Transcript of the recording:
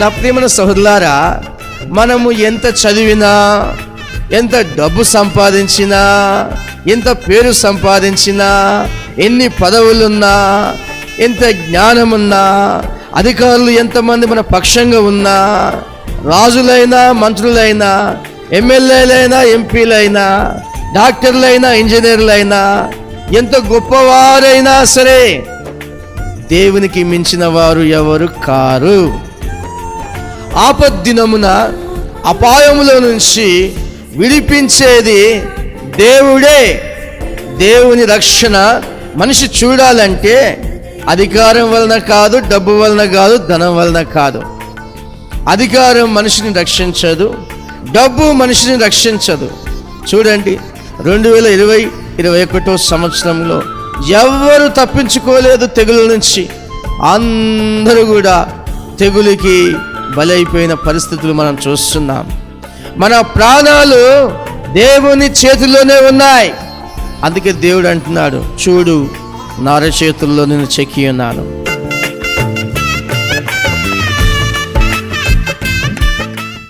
నా ప్రియమైన సహోదరులారా మనము ఎంత చదివినా ఎంత డబ్బు సంపాదించినా ఎంత పేరు సంపాదించినా ఎన్ని పదవులున్నా ఎంత జ్ఞానమున్నా అధికారులు ఎంతమంది మన పక్షంగా ఉన్నా రాజులైనా మంత్రులైనా ఎమ్మెల్యేలైనా ఎంపీలైనా డాక్టర్లైనా ఇంజనీర్లైనా ఎంత గొప్పవారైనా సరే దేవునికి మించిన వారు ఎవరు కారు. ఆపద్దినమున అపాయములో నుంచి విడిపించేది దేవుడే. దేవుని రక్షణ మనిషి చూడాలంటే అధికారం వలన కాదు డబ్బు వలన కాదు ధనం వలన కాదు. అధికారం మనిషిని రక్షించదు డబ్బు మనిషిని రక్షించదు. చూడండి రెండు వేల ఇరవై ఇరవై ఒకటో సంవత్సరంలో ఎవ్వరు తప్పించుకోలేదు తెగుల నుంచి. అందరూ కూడా తెగులుకి బలైపోయిన పరిస్థితులు మనం చూస్తున్నాం. మన ప్రాణాలు దేవుని చేతిలోనే ఉన్నాయి. అందుకే దేవుడు అంటున్నాడు చూడు నార చేతుల్లో నేను చెక్కి ఉన్నాను.